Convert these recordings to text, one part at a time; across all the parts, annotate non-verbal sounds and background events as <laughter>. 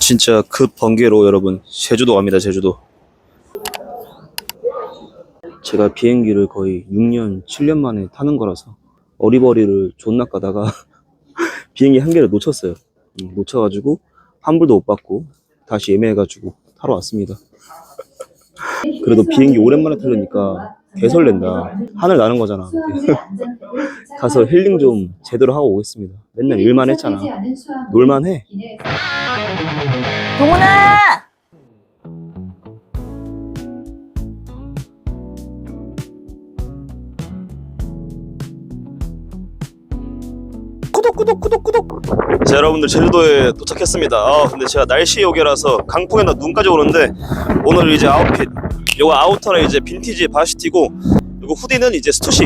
진짜 급 번개로 여러분 제주도 갑니다 제주도. 제가 비행기를 거의 6년 7년 만에 타는 거라서 어리버리를 존나 까다가 <laughs> 비행기 한 개를 놓쳤어요. 음, 놓쳐가지고 환불도 못 받고 다시 예매해가지고 타러 왔습니다. 그래도 비행기 오랜만에 타려니까 개설렌다. 하늘 나는 거잖아. <laughs> 가서 힐링 좀 제대로 하고 오겠습니다. 맨날 일만 했잖아. 놀만 해. 동훈아! 구독 구독 구독 구독! 자 여러분들 제주도에 도착했습니다. 아 근데 제가 날씨 요괴라서 강풍에다 눈까지 오는데 오늘 이제 아웃핏 요거 아우터는 이제 빈티지 바시티고 요거 후디는 이제 스투시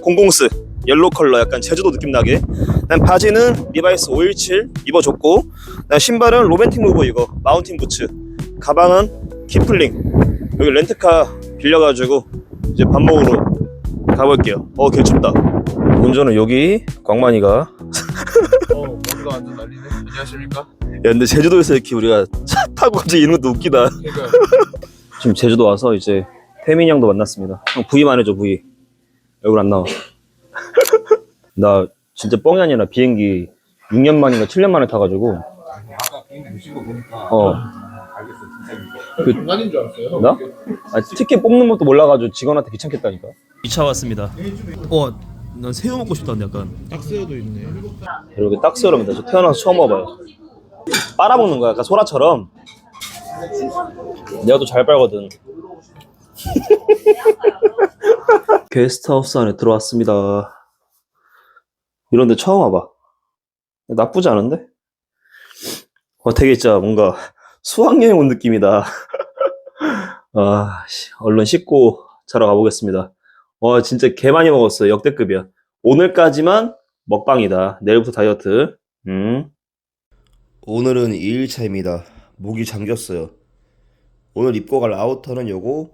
공공스 옐로 컬러 약간 제주도 느낌 나게. 그다음 바지는 리바이스 517 입어줬고 그다음 신발은 로맨틱 무브 이거 마운틴 부츠. 가방은 키플링. 여기 렌트카 빌려가지고 이제 밥 먹으러 가볼게요. 어 개춥다. 운전은 여기 광만이가. 어, 머리가 완전 날리네. 안녕하십니까? 야 근데 제주도에서 이렇게 우리가 차 타고 갑자기 있는 것도 웃기다. 그러니까 지금 제주도 와서 이제 태민이 형도 만났습니다. 형 V만 해줘 V 얼굴 안 나와. <laughs> 나 진짜 뻥이 아니라 비행기 6년 만인가 7년 만에 타가지고. 아까 비행기 보신 거 보니까 어. 알겠어 진짜 그- 장난인 줄 알았어요. 나? 아, 티켓 뽑는 것도 몰라가지고 직원한테 귀찮겠다니까. 2차 왔습니다. 어, 난 새우 먹고 싶다는데 약간. 딱새우도 있네. 이렇게 딱새우랍니다 저 태어나서 처음 와봐요. 빨아먹는 거야 약간 소라처럼 내가 또 잘 빨거든 <laughs> 게스트하우스 안에 들어왔습니다 이런데 처음 와봐 나쁘지 않은데? 어 되게 진짜 뭔가 수학여행 온 느낌이다 <laughs> 아 씨, 얼른 씻고 자러 가보겠습니다 와 진짜 개 많이 먹었어요 역대급이야 오늘까지만 먹방이다. 내일부터 다이어트. 음. 오늘은 2일차입니다. 목이 잠겼어요. 오늘 입고 갈 아우터는 요거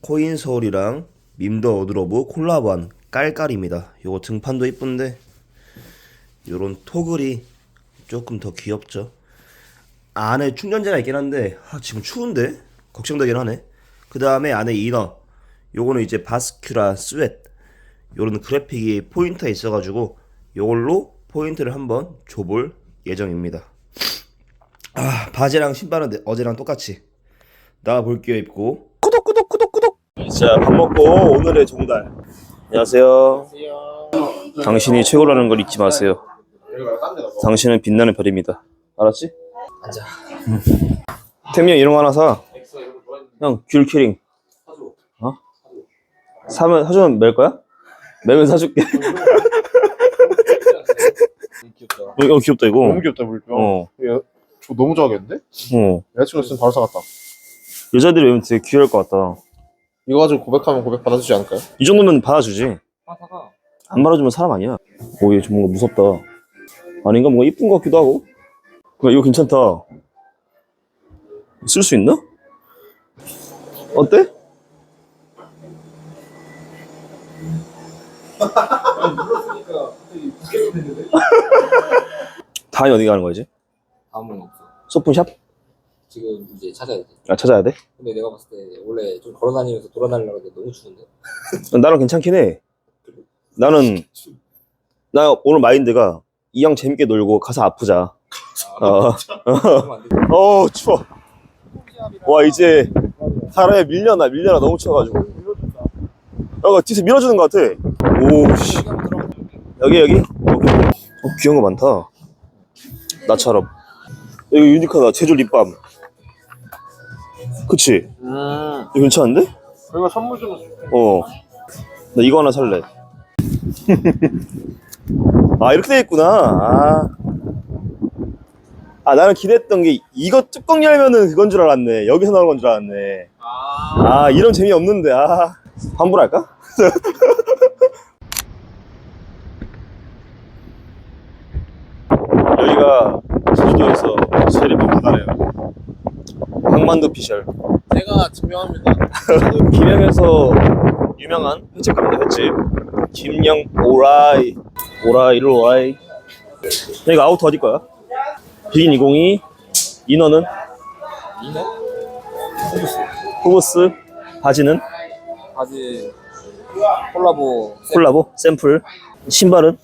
코인 서울이랑 밈더 어드러브 콜라보한 깔깔입니다. 요거 등판도 이쁜데 요런 토글이 조금 더 귀엽죠. 안에 충전재가 있긴 한데 아, 지금 추운데 걱정되긴 하네. 그 다음에 안에 이너 요거는 이제 바스큐라 스웨트 요런 그래픽이 포인트가 있어가지고 요걸로 포인트를 한번 줘볼 예정입니다. 아 바지랑 신발은 내- 어제랑 똑같이 나볼게요 입고 구독 구독 구독 구독 자밥 먹고 오늘의 종달 안녕하세요 당신이 최고라는 걸 잊지 마세요. 당신은 빛나는 별입니다 알았지? 앉아 태민이 형 이런 거 하나 사형 귤키링 사줘. 사면 사주면 멜 거야? 매면 사줄게 귀엽다. <laughs> 어 귀엽다 이거 너무 귀엽다 물병. 어 얘, 저 너무 좋아하겠는데? 어. 여자친구 있으면 바로 사갔다. 여자들이 외우면 되게 귀여울 것 같다. 이거 가지고 고백하면 고백 받아주지 않을까요? 이 정도면 받아주지. 아 사가. 안 받아주면 사람 아니야. 오, 얘 좀 뭔가 무섭다. 아닌가? 뭔가 이쁜 것 같기도 하고. 그래, 이거 괜찮다. 쓸 수 있나? 어때? <laughs> 다음에 어디 가는 거지? 아무런 없어. 소품샵? 지금 이제 찾아야 돼. 아, 찾아야 돼? 근데 내가 봤을 때 원래 좀 걸어다니면서 돌아다니려고 했는데 너무 추운데. 나랑 괜찮긴 해. 나는, 나 오늘 마인드가 이 형 재밌게 놀고 가서 아프자. 어. 그러면 안 돼. 어 추워 와 이제 사람에 밀려나 밀려나 너무 추워가지고 야 뒤에서 밀어주는 것 같아 오 씨 여기 여기 오케이. 어, 귀여운 거 많다 나처럼 여기 유니크하다 제주 립밤 그치? 음. 이거 괜찮은데? 저희가 선물 주면 어나 이거 하나 살래 <laughs> 아 이렇게 돼 있구나 아. 아 나는 기대했던 게 이거 뚜껑 열면은 그건 줄 알았네 여기서 나오는 건 줄 알았네 아. 아 이런 재미 없는데 아 환불할까? <laughs> 여기가 제주도에서 제일 예쁜 바다래요 강만도 피셜. 제가 증명합니다. 김영에서 유명한 횟집 갑니다 횟집. 김영 오라이. 오라이 이리 오라이. 여기가 아우터 어디 거야? 비긴 202 이너는? 이너? 후보스. 바지는? 바지. 콜라보. 콜라보? 샘플. 신발은?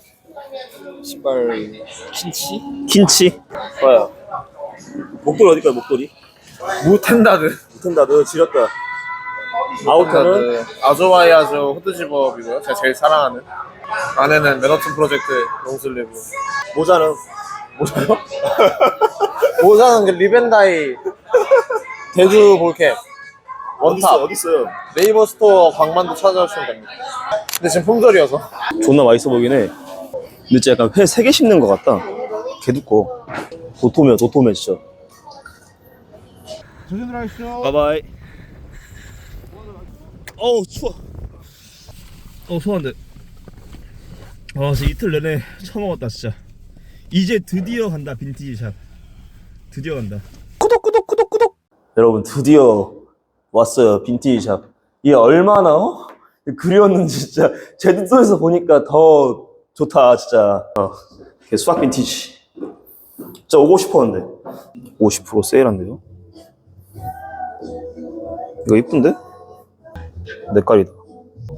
신발 킨치? 킨치. 좋아요. 목도리 어디까지 목도리 무텐다드. 무튼다드 지렸다 아우터는 아조와이아조 후드집업이고요. 제가 제일 사랑하는. 안에는 맨허튼 프로젝트 롱슬리브. 모자는 모자요? <laughs> 모자는 그 리벤다이 제주 볼캡. 원탑. 어딨어요 네이버 스토어 광만도 찾아오시면 됩니다. 근데 지금 품절이어서. 존나 맛있어 보이긴 해 근데 진짜 약간 회 3개 씹는 것 같다 개 두꺼워 도토면 도토면 진짜 조심 들어가십시오. 바이바이. 어우 추워. 어 추운데. 아 진짜 이틀 내내 처음 먹었다 진짜. 이제 드디어 간다 빈티지 샵. 드디어 간다. 구독 구독 구독 구독. 여러분 드디어 왔어요 빈티지 샵. 이게 얼마나 어? 그리웠는지 진짜 제주도에서 보니까 더 좋다 진짜. 어, 수학 빈티지. 진짜 오고 싶었는데. 50% 세일한대요 이거 이쁜데? 내 깔이다.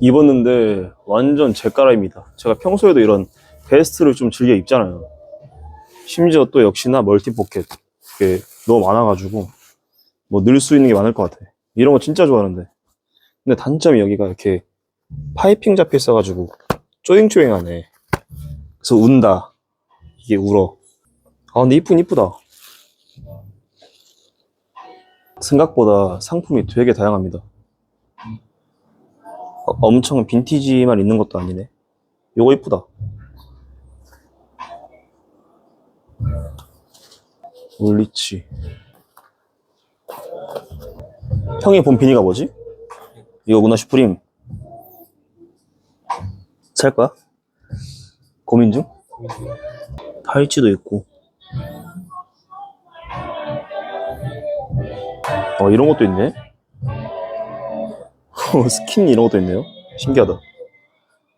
입었는데 완전 제 깔아입니다. 제가 평소에도 이런 베스트를 좀 즐겨 입잖아요. 심지어 또 역시나 멀티 포켓. 이게 너무 많아가지고 뭐 넣을 수 있는 게 많을 것 같아. 이런 거 진짜 좋아하는데. 근데 단점이 여기가 이렇게 파이핑 잡혀 있어가지고 쪼잉쪼잉하네. 그래서 운다. 이게 울어. 아 근데 이쁘긴 이쁘다. 생각보다 상품이 되게 다양합니다. 어, 엄청 빈티지만 있는 것도 아니네. 요거 이쁘다. 올리치. 형이 본 비니가 뭐지? 이거구나, 슈프림. 살 거야? 고민 중? 팔찌도 있고. 어, 이런 것도 있네. <laughs> 어, 스킨 이런 것도 있네요. 신기하다.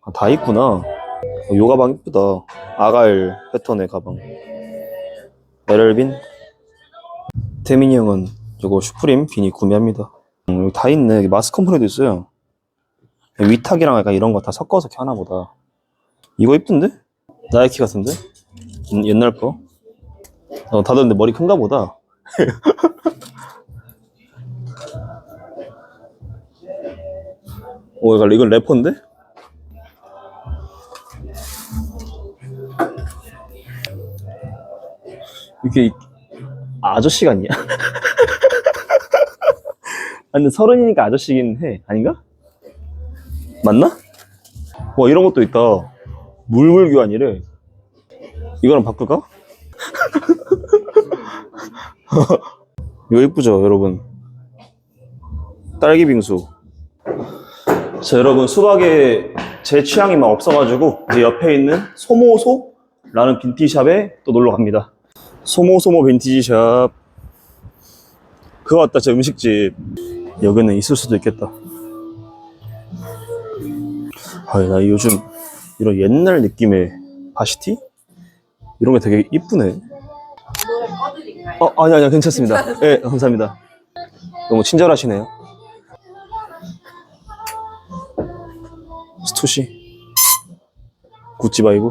아, 다 있구나. 어, 요 가방 이쁘다. 아갈 패턴의 가방. 에럴빈. 태민이 형은 이거 슈프림 비니 구매합니다. 음, 여기 다 있네. 여기 마스 컴퍼니도 있어요. 위탁이랑 약간 이런 거 다 섞어서 이렇게 하나 보다. 이거 이쁜데? 나이키 같은데? 음, 옛날 거? 어, 다들 근데 머리 큰가 보다. <laughs> 오, 이거, 이건 래퍼인데? 이게 아저씨 같냐? <laughs> 아, 근데 서른이니까 아저씨긴 해. 아닌가? 맞나? 와, 이런 것도 있다. 물물 교환이래. 이거랑 바꿀까? <laughs> 이거 이쁘죠, 여러분? 딸기 빙수. 자, 여러분, 수박에 제 취향이 막 없어가지고, 이제 옆에 있는 소모소라는 빈티샵에 또 놀러 갑니다. 소모소모 빈티지샵. 그거 같다, 저 음식집. 여기는 있을 수도 있겠다. 아, 나 요즘 이런 옛날 느낌의 바시티? 이런 게 되게 이쁘네. 어, 아니, 아니, 괜찮습니다. 네, 감사합니다. 너무 친절하시네요. 스투시. 구찌 바이브.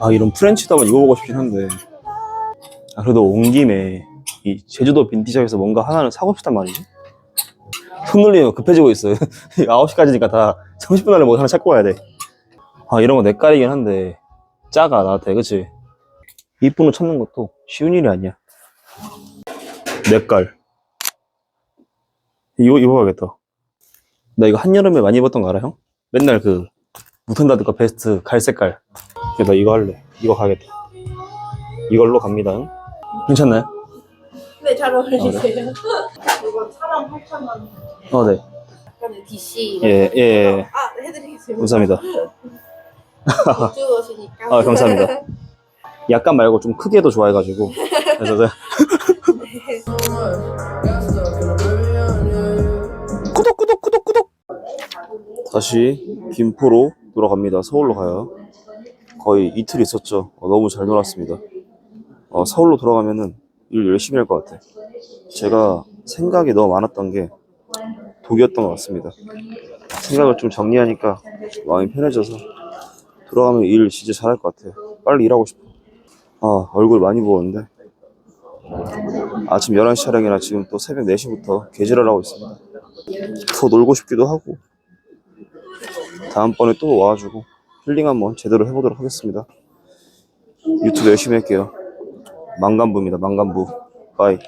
아 이런 프렌치도 한번 입어보고 싶긴 한데. 아 그래도 온 김에 이 제주도 빈티샵에서 뭔가 하나는 사고 싶단 말이지? 손놀림이 급해지고 있어요. <laughs> 9시까지니까 다 30분 안에 뭐 하나 찾고 와야 돼아 이런 거내 깔이긴 한데 작아 나한테 그치? 이쁜 옷 찾는 것도 쉬운 일이 아니야. 내깔 이거 입어야겠다. 나 이거 한여름에 많이 입었던 거 알아, 형? 맨날 그, 무튼다드가 베스트 갈색깔. 그래서 나 이거 할래. 이거 가겠다. 이걸로 갑니다. 응? 괜찮나요? 네, 잘 어울리세요. <laughs> 이거 사람 8천 원. 어, 네. 약간의 DC. 예, 예, 예. 아, 해드리겠습니다. 감사합니다. 이쪽 오시니까. 아, 감사합니다. 약간 말고 좀 크게도 좋아해가지고. <laughs> 그래서 제가 구 다시 김포로 돌아갑니다. 서울로 가요. 거의 이틀 있었죠. 어, 너무 잘 놀았습니다. 어, 서울로 돌아가면은 일 열심히 할 것 같아. 제가 생각이 너무 많았던 게 독이었던 것 같습니다. 생각을 좀 정리하니까 마음이 편해져서 돌아가면 일 진짜 잘할 것 같아요. 빨리 일하고 싶어. 아, 얼굴 많이 부었는데. 아침 11시 촬영이라 지금 또 새벽 4시부터 개지랄 하고 있습니다. 더 놀고 싶기도 하고. 다음번에 또 와가지고 힐링 한번 제대로 해보도록 하겠습니다. 유튜브 열심히 할게요. 망간부입니다, 망간부. 바이.